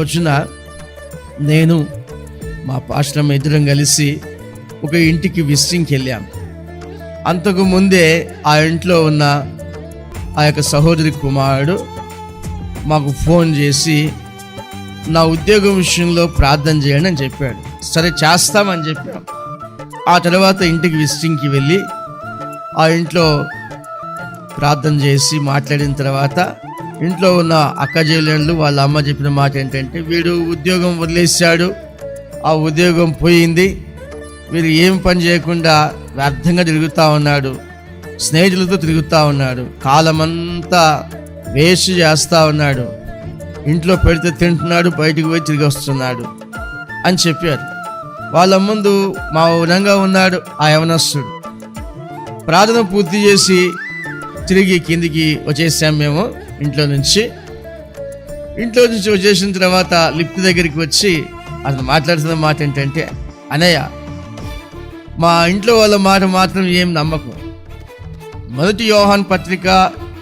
రోజున నేను మా పాశ్రమ ఇద్దరం కలిసి ఒక ఇంటికి విజిటింగ్కి వెళ్ళాం అంతకు ముందే ఆ ఇంట్లో ఉన్న ఆ యొక్క సహోదరి కుమారుడు మాకు ఫోన్ చేసి నా ఉద్యోగం విషయంలో ప్రార్థన చేయండి అని చెప్పాడు. సరే చేస్తామని చెప్పాం. ఆ తర్వాత ఇంటికి విజిటింగ్కి వెళ్ళి ఆ ఇంట్లో ప్రార్థన చేసి మాట్లాడిన తర్వాత ఇంట్లో ఉన్న అక్క చెల్లెళ్ళు వాళ్ళ అమ్మ చెప్పిన మాట ఏంటంటే వీడు ఉద్యోగం వదిలేశాడు. ఆ ఉద్యోగం పోయింది. వీరు ఏం పని చేయకుండా వ్యర్థంగా తిరుగుతూ ఉన్నాడు. స్నేహితులతో తిరుగుతూ ఉన్నాడు. కాలమంతా వేస్ట్ చేస్తూ ఉన్నాడు. ఇంట్లో పెడితే తింటున్నాడు బయటికి పోయి తిరిగి వస్తున్నాడు. అని చెప్పారు. వాళ్ళ ముందు మా ఊరంగా ఉన్నాడు ఆ యవనస్తుడు. ప్రార్థన పూర్తి చేసి తిరిగి కిందికి వచ్చేసాం మేము. ఇంట్లో నుంచి ఇంట్లో నుంచి వచ్చేసిన తర్వాత లిఫ్ట్ దగ్గరికి వచ్చి అతను మాట్లాడుతున్న మాట ఏంటంటే అనయ్య మా ఇంట్లో వాళ్ళ మాట మాత్రం ఏం నమ్మకం. మొదటి యోహాన్ పత్రిక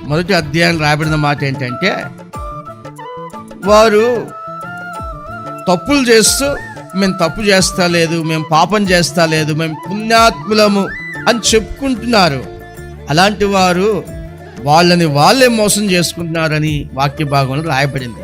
మొదటి అధ్యాయం రాబడిన మాట ఏంటంటే వారు తప్పులు చేస్తూ మేము తప్పు చేస్తా లేదు మేము పాపం చేస్తా లేదు మేము పుణ్యాత్ములము అని చెప్పుకుంటున్నారు. అలాంటి వారు వాళ్ళని వాళ్ళే మోసం చేసుకుంటున్నారని వాక్య భాగంలో రాయబడింది.